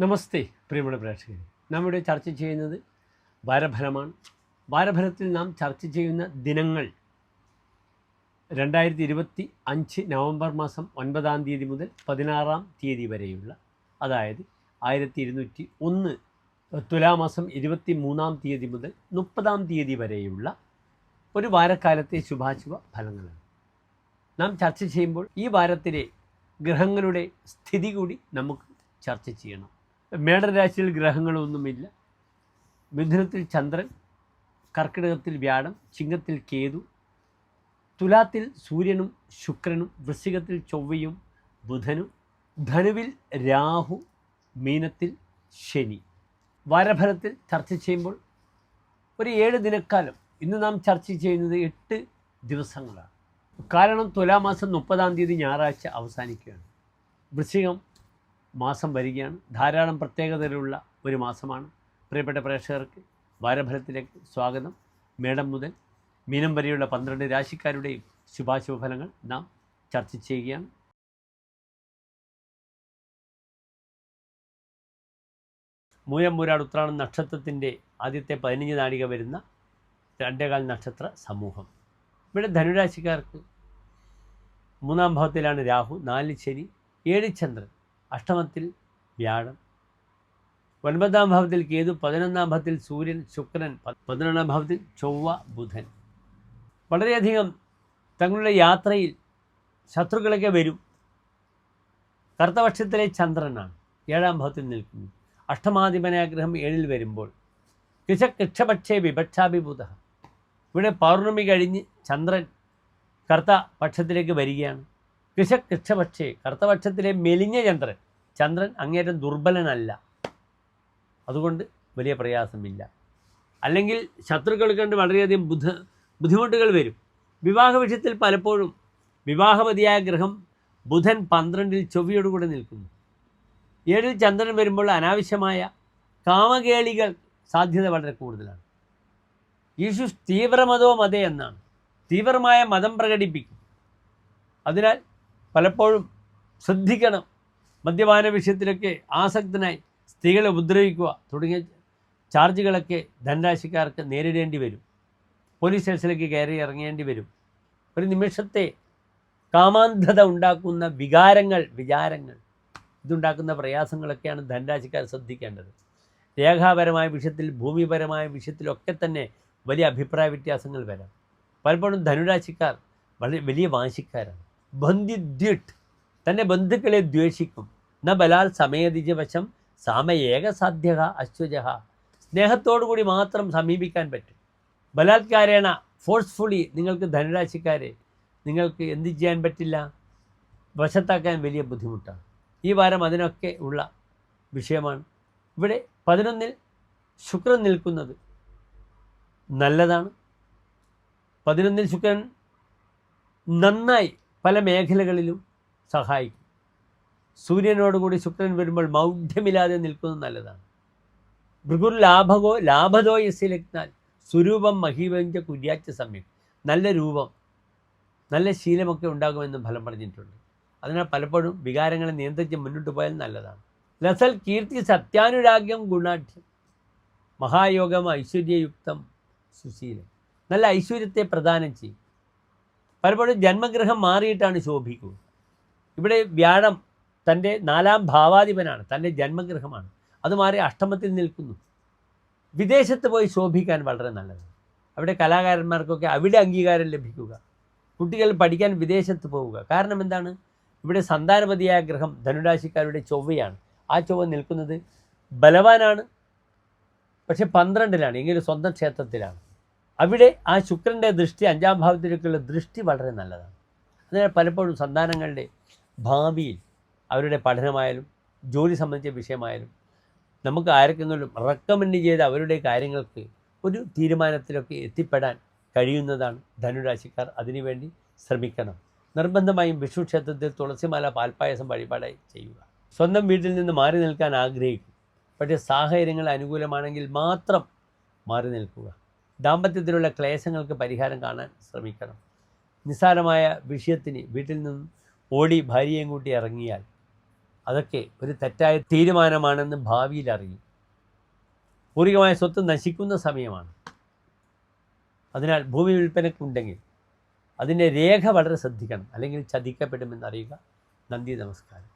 നമസ്തേ പ്രിയമുള്ള പ്രേക്ഷകർ നാം ഇവിടെ ചർച്ച ചെയ്യുന്നത് വാരഫലമാണ് വാരഫലത്തിൽ നാം ചർച്ച ചെയ്യുന്ന ദിനങ്ങൾ രണ്ടായിരത്തി ഇരുപത്തി അഞ്ച് നവംബർ മാസം ഒൻപതാം തീയതി മുതൽ പതിനാറാം തീയതി വരെയുള്ള അതായത് ആയിരത്തി ഇരുന്നൂറ്റി ഒന്ന് തുലാമാസം ഇരുപത്തി മൂന്നാം തീയതി മുതൽ മുപ്പതാം തീയതി വരെയുള്ള ഒരു വാരക്കാലത്തെ ശുഭാശുഭ ഫലങ്ങളാണ്. നാം ചർച്ച ചെയ്യുമ്പോൾ ഈ വാരത്തിലെ ഗ്രഹങ്ങളുടെ സ്ഥിതി കൂടി നമുക്ക് ചർച്ച ചെയ്യണം. മേടരാശിയിൽ ഗ്രഹങ്ങളൊന്നുമില്ല. മിഥുനത്തിൽ ചന്ദ്രൻ കർക്കിടകത്തിൽ വ്യാഴം ചിങ്ങത്തിൽ കേതു തുലാത്തിൽ സൂര്യനും ശുക്രനും വൃശ്ചികത്തിൽ ചൊവ്വയും ബുധനും ധനുവിൽ രാഹു മീനത്തിൽ ശനി. വാരഫലത്തിൽ ചർച്ച ചെയ്യുമ്പോൾ ഒരു ഏഴ് ദിനക്കാലം ഇന്ന് നാം ചർച്ച ചെയ്യുന്നത് എട്ട് ദിവസങ്ങളാണ്. കാരണം തുലാമാസം മുപ്പതാം തീയതി ഞായറാഴ്ച അവസാനിക്കുകയാണ്. വൃശ്ചികം മാസം വരികയാണ്. ധാരാളം പ്രത്യേകതകളുള്ള ഒരു മാസമാണ്. പ്രിയപ്പെട്ട പ്രേക്ഷകർക്ക് വാരഫലത്തിലേക്ക് സ്വാഗതം. മേടം മുതൽ മീനം വരെയുള്ള പന്ത്രണ്ട് രാശിക്കാരുടെയും ശുഭാശുഭ ഫലങ്ങൾ നാം ചർച്ച ചെയ്യുകയാണ്. മൂലം മൂരാട് ഉത്രാടം നക്ഷത്രത്തിന്റെ ആദ്യത്തെ പതിനഞ്ച് നാഴിക വരുന്ന രണ്ടേകാൽ നക്ഷത്ര സമൂഹം. ഇവിടെ ധനുരാശിക്കാർക്ക് മൂന്നാം ഭാവത്തിലാണ് രാഹു നാല് ശനി ഏഴ് ചന്ദ്രൻ. അഷ്ടമത്തിൽ വ്യാഴം. ഒൻപതാം ഭാവത്തിൽ കേതു പതിനൊന്നാം ഭാവത്തിൽ സൂര്യൻ ശുക്രൻ പതിനൊന്നാം ഭാവത്തിൽ ചൊവ്വ ബുധൻ. വളരെയധികം തങ്ങളുടെ യാത്രയിൽ ശത്രുക്കളൊക്കെ വരും. കർത്തപക്ഷത്തിലെ ചന്ദ്രനാണ്. ഏഴാം ഭാവത്തിൽ നിൽക്കുന്നു. അഷ്ടമാധിപനാഗ്രഹം ഏഴിൽ വരുമ്പോൾ കിശ കൃക്ഷപക്ഷേ വിപക്ഷാഭിഭൂത. ഇവിടെ പൗർണമി കഴിഞ്ഞ് ചന്ദ്രൻ കർത്ത പക്ഷത്തിലേക്ക് വരികയാണ്. കൃഷ കറുത്തപക്ഷത്തിലെ മെലിഞ്ഞ ചന്ദ്രൻ. ചന്ദ്രൻ അങ്ങേറ്റം ദുർബലനല്ല. അതുകൊണ്ട് വലിയ പ്രയാസമില്ല. അല്ലെങ്കിൽ ശത്രുക്കൾ കണ്ട് വളരെയധികം ബുദ്ധ ബുദ്ധിമുട്ടുകൾ വരും. വിവാഹ വിഷയത്തിൽ പലപ്പോഴും വിവാഹമതിയായ ഗ്രഹം ബുധൻ പന്ത്രണ്ടിൽ ചൊവ്വയോടുകൂടെ നിൽക്കുന്നു. ഏഴിൽ ചന്ദ്രൻ വരുമ്പോൾ അനാവശ്യമായ കാമകേളികൾ സാധ്യത വളരെ കൂടുതലാണ്. യേശു തീവ്രമതോ മതേ എന്നാണ്. തീവ്രമായ മതം പ്രകടിപ്പിക്കും അതിനാൽ പലപ്പോഴും ശ്രദ്ധിക്കണം. മദ്യപാന വിഷയത്തിലൊക്കെ ആസക്തനായി സ്ത്രീകളെ ഉപദ്രവിക്കുക തുടങ്ങിയ ചാർജുകളൊക്കെ ധനരാശിക്കാർക്ക് നേരിടേണ്ടി വരും. പോലീസ് സ്റ്റേഷനിലേക്ക് കയറി ഇറങ്ങേണ്ടി വരും. ഒരു നിമിഷത്തെ കാമാന്ധത ഉണ്ടാക്കുന്ന വികാരങ്ങൾ വിചാരങ്ങൾ ഇതുണ്ടാക്കുന്ന പ്രയാസങ്ങളൊക്കെയാണ് ധനരാശിക്കാർ ശ്രദ്ധിക്കേണ്ടത്. രേഖാപരമായ വിഷയത്തിൽ ഭൂമിപരമായ വിഷയത്തിലൊക്കെ തന്നെ വലിയ അഭിപ്രായ വ്യത്യാസങ്ങൾ വരാം. പലപ്പോഴും ധനുരാശിക്കാർ വളരെ വലിയ വാശിക്കാരാണ്. ബന്ധിദ്വിട്ട് തന്റെ ബന്ധുക്കളെ ദ്വേഷിക്കും. ന ബലാൽ സമയതിജ വശം സാമ ഏകസാധ്യ അശ്വജ സ്നേഹത്തോടു കൂടി മാത്രം സമീപിക്കാൻ പറ്റും. ബലാത്കാരേണ ഫോഴ്സ്ഫുള്ളി നിങ്ങൾക്ക് ധനുരാശിക്കാരെ നിങ്ങൾക്ക് എന്ത് ചെയ്യാൻ പറ്റില്ല? വശത്താക്കാൻ വലിയ ബുദ്ധിമുട്ടാണ്. ഈ വാരം അതിനൊക്കെ ഉള്ള വിഷയമാണ്. ഇവിടെ പതിനൊന്നിൽ ശുക്രൻ നിൽക്കുന്നത് നല്ലതാണ്. പതിനൊന്നിൽ ശുക്രൻ നന്നായി പല മേഖലകളിലും സഹായിക്കും. സൂര്യനോടുകൂടി ശുക്രൻ വരുമ്പോൾ മൗഢ്യമില്ലാതെ നിൽക്കുന്നത് നല്ലതാണ്. ഭൃഗുർ ലാഭകോ ലാഭതോ യസ്യ ലഗ്നാൽ സ്വരൂപം മഹീവഞ്ച കുര്യാച്ച സമയം. നല്ല രൂപം നല്ല ശീലമൊക്കെ ഉണ്ടാകുമെന്ന് ഫലം പറഞ്ഞിട്ടുണ്ട്. അതിനാൽ പലപ്പോഴും വികാരങ്ങളെ നിയന്ത്രിച്ച് മുന്നോട്ട് പോയാൽ നല്ലതാണ്. ലസൽ കീർത്തി സത്യാനുരാഗ്യം ഗുണാഠ്യം. മഹായോഗം ഐശ്വര്യയുക്തം സുശീലം. നല്ല ഐശ്വര്യത്തെ പ്രദാനം ചെയ്യും. പലപ്പോഴും ജന്മഗ്രഹം മാറിയിട്ടാണ് ശോഭിക്കുക ഇവിടെ വ്യാഴം തന്റെ നാലാം ഭാവാധിപനാണ് തന്റെ ജന്മഗ്രഹമാണ്. അത് മാറി അഷ്ടമത്തിൽ നിൽക്കുന്നു. വിദേശത്ത് പോയി ശോഭിക്കാൻ വളരെ നല്ലത് അവിടെ കലാകാരന്മാർക്കൊക്കെ അവിടെ അംഗീകാരം ലഭിക്കുക. കുട്ടികൾ പഠിക്കാൻ വിദേശത്ത് പോവുക. കാരണം എന്താണ്? ഇവിടെ സന്താനപതിയായ ഗ്രഹം ധനുരാശിക്കാരുടെ ചൊവ്വയാണ്. ആ ചൊവ്വ നിൽക്കുന്നത് ബലവാനാണ്. പക്ഷെ പന്ത്രണ്ടിലാണ് എങ്കിലും സ്വന്തം ക്ഷേത്രത്തിലാണ്. അവിടെ ആ ശുക്രന്റെ ദൃഷ്ടി അഞ്ചാം ഭാവത്തിലേക്കുള്ള ദൃഷ്ടി വളരെ നല്ലതാണ്. അതിനാൽ പലപ്പോഴും സന്താനങ്ങളുടെ ഭാവിയിൽ അവരുടെ പഠനമായാലും ജോലി സംബന്ധിച്ച വിഷയമായാലും നമുക്ക് ആർക്കെങ്കിലും റെക്കമെൻഡ് ചെയ്ത് അവരുടെ കാര്യങ്ങൾക്ക് ഒരു തീരുമാനത്തിലൊക്കെ എത്തിപ്പെടാൻ കഴിയുന്നതാണ് ധനുരാശിക്കാർ. അതിനുവേണ്ടി ശ്രമിക്കണം. നിർബന്ധമായും വിഷ്ണു ക്ഷേത്രത്തിൽ തുളസിമാല പാൽപ്പായസം വഴിപാടായി ചെയ്യുക. സ്വന്തം വീട്ടിൽ നിന്ന് മാറി നിൽക്കാൻ ആഗ്രഹിക്കും. പക്ഷേ സാഹചര്യങ്ങൾ അനുകൂലമാണെങ്കിൽ മാത്രം മാറി നിൽക്കുക. ദാമ്പത്യത്തിലുള്ള ക്ലേശങ്ങൾക്ക് പരിഹാരം കാണാൻ ശ്രമിക്കണം. നിസ്സാരമായ വിഷയത്തിന് വീട്ടിൽ നിന്നും ഓടി ഭാര്യയും കൂട്ടി ഇറങ്ങിയാൽ അതൊക്കെ ഒരു തെറ്റായ തീരുമാനമാണെന്ന് ഭാവിയിൽ അറിയും. പൂർവികമായ സ്വത്ത് നശിക്കുന്ന സമയമാണ്. അതിനാൽ ഭൂമി വിൽപ്പനക്കുണ്ടെങ്കിൽ അതിന്റെ രേഖ വളരെ ശ്രദ്ധിക്കണം. അല്ലെങ്കിൽ ചതിക്കപ്പെടുമെന്നറിയുക നന്ദി നമസ്കാരം.